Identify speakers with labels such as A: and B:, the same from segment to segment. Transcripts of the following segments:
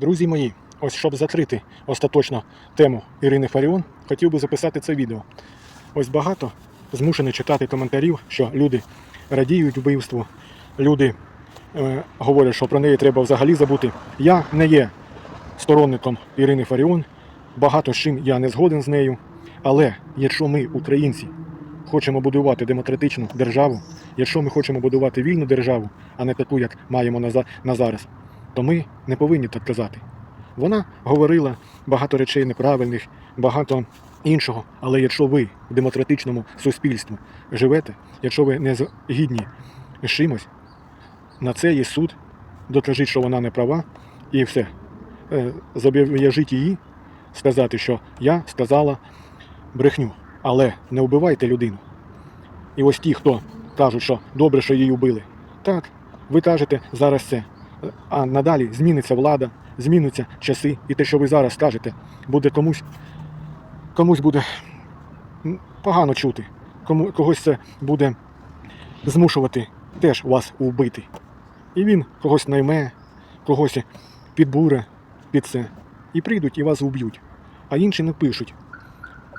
A: Друзі мої, ось щоб закрити остаточно тему Ірини Фаріон, хотів би записати це відео. Ось багато змушений читати коментарів, що люди радіють вбивству, люди е, говорять, що про неї треба взагалі забути. Я не є сторонником Ірини Фаріон, багато з чим я не згоден з нею. Але якщо ми, українці, хочемо будувати демократичну державу, якщо ми хочемо будувати вільну державу, а не таку, як маємо на, на зараз, то ми не повинні так казати. Вона говорила багато речей неправильних, багато іншого. Але якщо ви в демократичному суспільстві живете, якщо ви не згідні з чимось, на це є суд, докажіть, що вона не права, і все. Е, Зобов'яжіть її сказати, що я сказала брехню, але не вбивайте людину. І ось ті, хто кажуть, що добре, що її вбили. Так, ви кажете зараз це. А надалі зміниться влада, змінються часи, і те, що ви зараз скажете, буде комусь, комусь буде погано чути, кому, когось це буде змушувати теж вас вбити. І він когось найме, когось підбуре під це. І прийдуть і вас вб'ють. А інші не пишуть.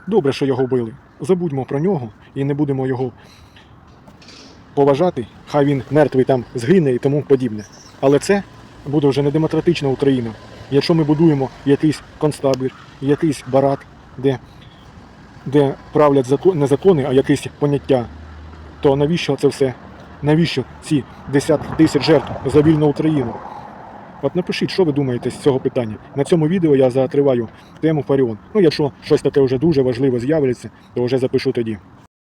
A: Добре, що його вбили. Забудьмо про нього і не будемо його поважати, хай він мертвий там згине і тому подібне. Але це буде вже не демократична Україна. Якщо ми будуємо якийсь концтабір, якийсь барак, де, де правлять закон, не закони, а якісь поняття, то навіщо це все? Навіщо ці десятки тисяч жертв за вільну Україну? От напишіть, що ви думаєте з цього питання. На цьому відео я затриваю тему Фаріон. Ну, якщо щось таке вже дуже важливе з'явиться, то вже запишу тоді.